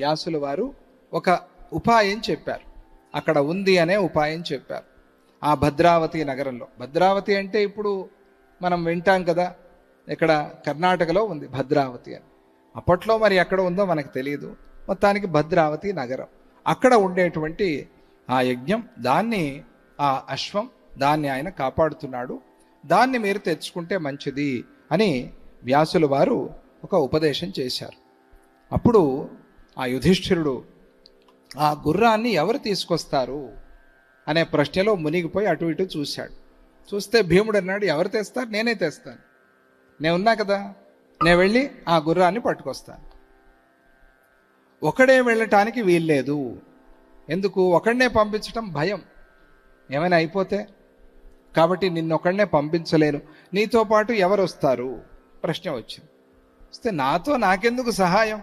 వ్యాసుల వారు ఒక ఉపాయం చెప్పారు. అక్కడ ఉంది అనే ఉపాయం చెప్పారు. ఆ భద్రావతి నగరంలో. భద్రావతి అంటే ఇప్పుడు మనం వింటాం కదా ఇక్కడ కర్ణాటకలో ఉంది భద్రావతి అని. అప్పట్లో మరి ఎక్కడ ఉందో మనకు తెలియదు మొత్తానికి భద్రావతి నగరం. అక్కడ ఉండేటువంటి ఆ యజ్ఞం దాన్ని ఆ అశ్వం దాన్ని ఆయన కాపాడుతున్నాడు. దాన్ని మీరు తెచ్చుకుంటే మంచిది అని వ్యాసుల వారు ఒక ఉపదేశం చేశారు. అప్పుడు ఆ యుధిష్ఠిరుడు ఆ గుర్రాన్ని ఎవరు తీసుకొస్తారు? అనే ప్రశ్నలో మునిగిపోయి అటు ఇటు చూశాడు. చూస్తే భీముడు అన్నాడు ఎవరు తెస్తారు? నేనే తెస్తాను. నేను ఉన్నా కదా? నేను వెళ్ళి ఆ గుర్రాన్ని పట్టుకొస్తాను. ఒకడే వెళ్ళటానికి వీల్లేదు. ఎందుకు? ఒకడినే పంపించటం భయం. ఏమైనా అయిపోతే? కాబట్టి నిన్నొకడనే పంపించలేను. నీతో పాటు ఎవరు వస్తారు ప్రశ్న వచ్చింది. వస్తే నాతో నాకెందుకు సహాయం?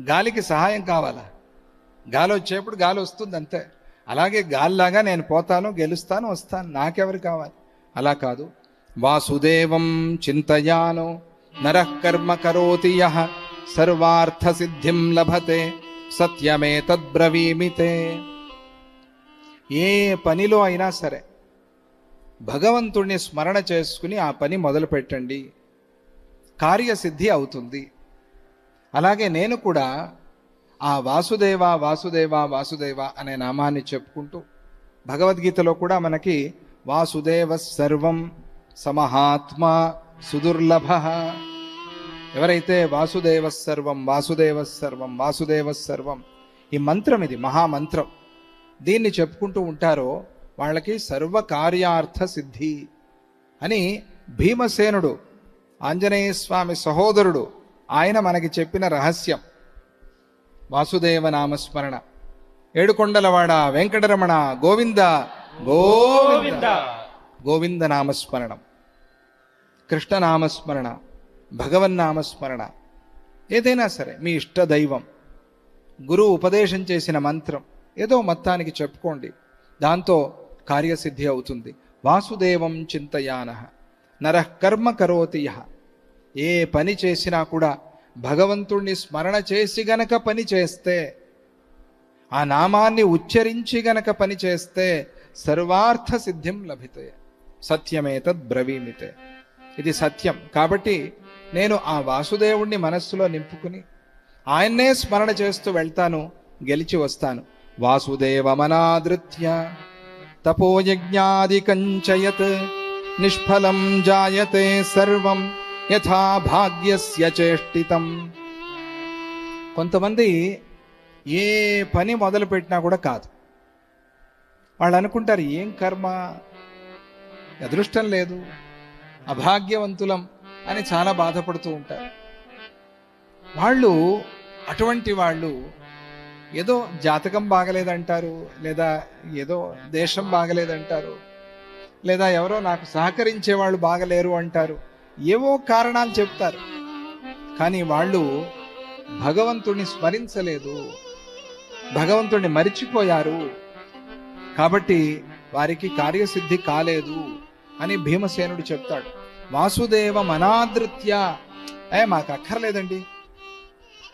గాలికి సహాయం కావాలా? గాలి వచ్చేప్పుడు గాలి వస్తుంది అంతే. అలాగే గాలిలాగా నేను పోతాను గెలుస్తాను వస్తాను. నాకెవరు కావాలి? అలా కాదు. వాసుదేవం చింతయాను నరకర్మ కరోతి యహ సర్వార్థ సిద్ధిం లభతే సత్యమే తద్బ్రవీమితే ఏ పనిలో అయినా సరే భగవంతుణ్ణి స్మరణ చేసుకుని ఆ పని మొదలు పెట్టండి కార్యసిద్ధి అవుతుంది. అలాగే నేను కూడా ఆ వాసుదేవ వాసుదేవ వాసుదేవ అనే నామాన్ని చెప్పుకుంటూ భగవద్గీతలో కూడా మనకి వాసుదేవ సర్వం సమహాత్మ సుదుర్లభ. ఎవరైతే వాసుదేవ సర్వం వాసుదేవ సర్వం వాసుదేవ సర్వం ఈ మంత్రం ఇది మహామంత్రం. దీన్ని చెప్పుకుంటూ ఉంటారో వాళ్ళకి సర్వకార్యార్థ సిద్ధి అని భీమసేనుడు ఆంజనేయ స్వామి సహోదరుడు ఆయన మనకి చెప్పిన రహస్యం. వాసుదేవ నామస్మరణ. ఏడుకొండలవాడ వెంకటరమణ గోవింద. గోవింద. గోవింద నామస్మరణం. కృష్ణనామస్మరణ భగవన్నామస్మరణ ఏదైనా సరే మీ ఇష్ట దైవం. గురువు ఉపదేశం చేసిన మంత్రం. ఏదో మొత్తానికి చెప్పుకోండి. దాంతో కార్యసిద్ధి అవుతుంది. వాసుదేవం చింతయాన. నరః కర్మ కరోతి యః. ఏ పని చేసినా కూడా భగవంతుణ్ణి స్మరణ చేసి గనక పని చేస్తే ఆ నామాన్ని ఉచ్చరించి గనక పని చేస్తే సర్వార్థ సిద్ధిం లభితే సత్యమేతద్ బ్రవీమితే. ఇది సత్యం. కాబట్టి నేను ఆ వాసుదేవుణ్ణి మనస్సులో నింపుకుని ఆయన్నే స్మరణ చేస్తూ వెళ్తాను గెలిచి వస్తాను. వాసుదేవమనాదృత్య తపోయజ్ఞాది కంచయత్ నిష్ఫలం జాయతే సర్వం. యథా భాగ్యస్య చేష్టితం. కొంతమంది ఏ పని మొదలు పెట్టినా కూడా కాదు. వాళ్ళు అనుకుంటారు ఏం కర్మ? అదృష్టం లేదు అభాగ్యవంతులం అని చాలా బాధపడుతూ ఉంటారు. వాళ్ళు అటువంటి వాళ్ళు ఏదో జాతకం బాగలేదంటారు లేదా ఏదో దేశం బాగలేదంటారు లేదా ఎవరో నాకు సహకరించే వాళ్ళు బాగలేరు అంటారు. ఏవో కారణాలు చెప్తారు. కానీ వాళ్ళు భగవంతుణ్ణి స్మరించలేదు. భగవంతుణ్ణి మరిచిపోయారు. కాబట్టి వారికి కార్యసిద్ధి కాలేదు అని భీమసేనుడు చెప్తాడు. వాసుదేవ మనాదృత్య ఏ మాకు అక్కర్లేదండి.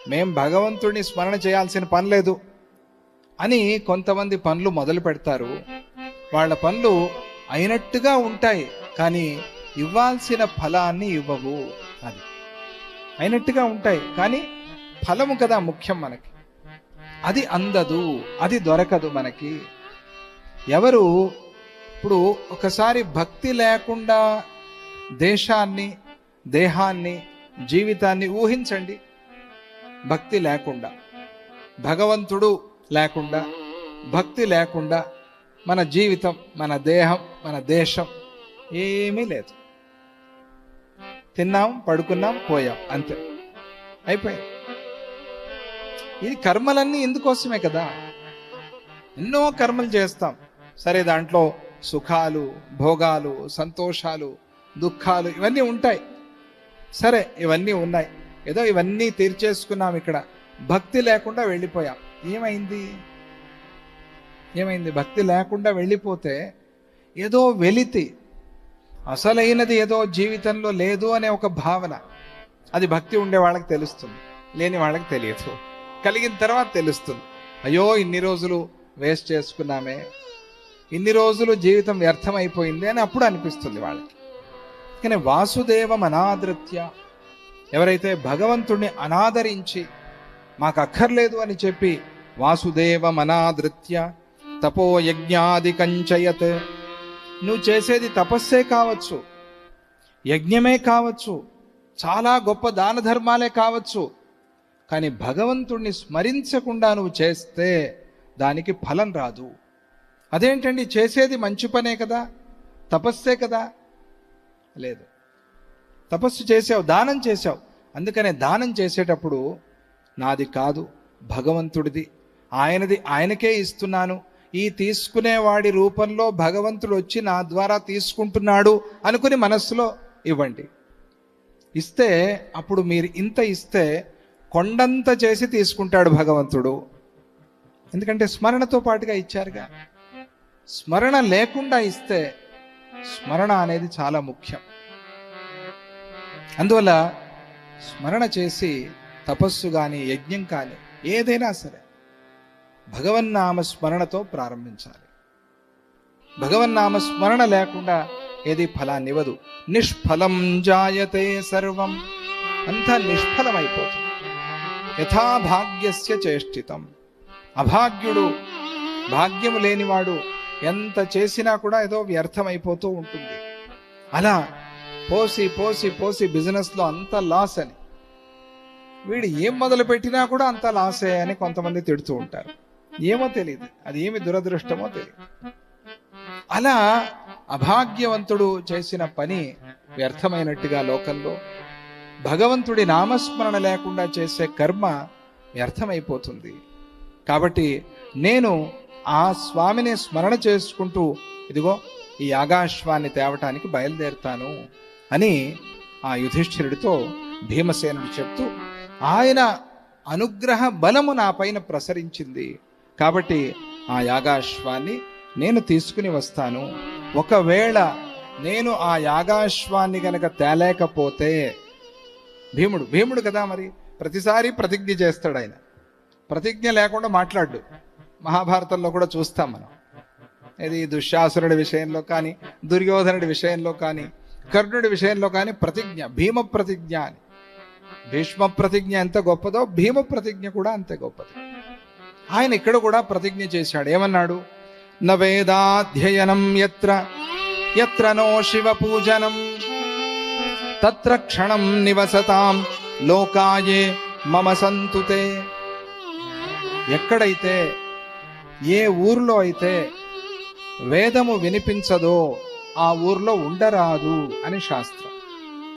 మేం భగవంతుడిని స్మరణ చేయాల్సిన పని లేదు అని కొంతమంది పనులు మొదలు పెడతారు వాళ్ళ పనులు అయినట్టుగా ఉంటాయి. కానీ ఇవ్వాల్సిన ఫలాన్ని ఇవ్వవు అది. అయినట్టుగా ఉంటాయి కానీ ఫలము కదా ముఖ్యం మనకి. అది అందదు అది దొరకదు మనకి. ఎవరు ఇప్పుడు ఒకసారి భక్తి లేకుండా దేశాన్ని దేహాన్ని జీవితాన్ని ఊహించండి. భక్తి లేకుండా భగవంతుడు లేకుండా భక్తి లేకుండా మన జీవితం మన దేహం మన దేశం ఏమీ లేదు. తిన్నాం పడుకున్నాం పోయాం. అంతే. అయిపోయాయి ఇది కర్మలన్నీ ఇందుకోసమే కదా. ఎన్నో కర్మలు చేస్తాం. సరే దాంట్లో సుఖాలు భోగాలు సంతోషాలు దుఃఖాలు ఇవన్నీ ఉంటాయి. సరే ఇవన్నీ ఉన్నాయి. ఏదో ఇవన్నీ తీర్చేసుకున్నాం ఇక్కడ. భక్తి లేకుండా వెళ్ళిపోయాం. ఏమైంది? ఏమైంది? భక్తి లేకుండా వెళ్ళిపోతే ఏదో వెలితి అసలైనది ఏదో జీవితంలో లేదు అనే ఒక భావన. అది భక్తి ఉండే వాళ్ళకి తెలుస్తుంది లేని వాళ్ళకి తెలియదు. కలిగిన తర్వాత తెలుస్తుంది. అయ్యో ఇన్ని రోజులు వేస్ట్ చేసుకున్నామే ఇన్ని రోజులు జీవితం వ్యర్థమైపోయింది అని అప్పుడు అనిపిస్తుంది వాళ్ళకి. కానీ వాసుదేవం అనాదృత్య ఎవరైతే భగవంతుణ్ణి అనాదరించి మాకు అక్కర్లేదు అని చెప్పి వాసుదేవం అనాదృత్య తపో యజ్ఞాది కంచయత్ నువ్వు చేసేది తపస్సే కావచ్చు యజ్ఞమే కావచ్చు చాలా గొప్ప దాన ధర్మాలే కావచ్చు కానీ భగవంతుణ్ణి స్మరించకుండా నువ్వు చేస్తే దానికి ఫలం రాదు. అదేంటండి చేసేది మంచి పనే కదా తపస్సే కదా? లేదు. తపస్సు చేసావు దానం చేసావు అందుకనే దానం చేసేటప్పుడు నాది కాదు భగవంతుడిది ఆయనది ఆయనకే ఇస్తున్నాను ఈ తీసుకునేవాడి రూపంలో భగవంతుడు వచ్చి నా ద్వారా తీసుకుంటున్నాడు అనుకుని మనస్సులో ఇవ్వండి. ఇస్తే అప్పుడు మీరు ఇంత ఇస్తే కొండంత చేసి తీసుకుంటాడు భగవంతుడు. ఎందుకంటే స్మరణతో పాటుగా ఇచ్చారుగా. స్మరణ లేకుండా ఇస్తే స్మరణ అనేది చాలా ముఖ్యం. అందువల్ల స్మరణ చేసి తపస్సు కానీ యజ్ఞం కానీ ఏదైనా సరే భగవన్నామ స్మరణతో ప్రారంభించాలి. భగవన్నామ స్మరణ లేకుండా ఏది ఫలాన్ని ఇవ్వదు. నిష్ఫలం జాయతే సర్వం. అంతా నిష్ఫలమైపోతుంది. యథాభాగ్యస్య చేష్టితం. అభాగ్యుడు భాగ్యము లేనివాడు ఎంత చేసినా కూడా ఏదో వ్యర్థమైపోతూ ఉంటుంది. అలా పోసి పోసి పోసి బిజినెస్లో అంత లాస్ అని. వీడు ఏం మొదలు పెట్టినా కూడా అంత లాసే అని కొంతమంది తిడుతూ ఉంటారు. ఏమో తెలియదు అది ఏమి దురదృష్టమో తెలియదు అలా అభాగ్యవంతుడు చేసిన పని వ్యర్థమైనట్టుగా లోకంలో భగవంతుడి నామస్మరణ లేకుండా చేసే కర్మ వ్యర్థమైపోతుంది. కాబట్టి నేను ఆ స్వామిని స్మరణ చేసుకుంటూ ఇదిగో ఈ యాగాశ్వాన్ని తేవటానికి బయలుదేరుతాను అని ఆ యుధిష్ఠిరుడితో భీమసేనుడు చెప్తూ ఆయన అనుగ్రహ బలము నా పైన ప్రసరించింది. కాబట్టి ఆ యాగాశ్వాన్ని నేను తీసుకుని వస్తాను. ఒకవేళ నేను ఆ యాగాశ్వాన్ని గనక తేలేకపోతే భీముడు భీముడు కదా మరి? ప్రతిసారి ప్రతిజ్ఞ చేస్తాడు ఆయన. ప్రతిజ్ఞ లేకుండా మాట్లాడు. మహాభారతంలో కూడా చూస్తాం మనం. ఇది దుశ్శాసురుడి విషయంలో కానీ దుర్యోధనుడి విషయంలో కానీ కర్ణుడి విషయంలో కానీ ప్రతిజ్ఞ భీమ ప్రతిజ్ఞ అని. భీష్మ ప్రతిజ్ఞ ఎంత గొప్పదో భీమ ప్రతిజ్ఞ కూడా అంతే గొప్పది. ఆయన ఇక్కడ కూడా ప్రతిజ్ఞ చేశాడు. ఏమన్నాడు? న వేదాధ్యయనం ఎత్ర ఎత్ర నో శివ పూజనం తత్ర క్షణం నివసతాం లోకాయే మమ సంతుతే. ఎక్కడైతే ఏ ఊర్లో అయితే వేదము వినిపించదో ఆ ఊర్లో ఉండరాదు అని శాస్త్రం.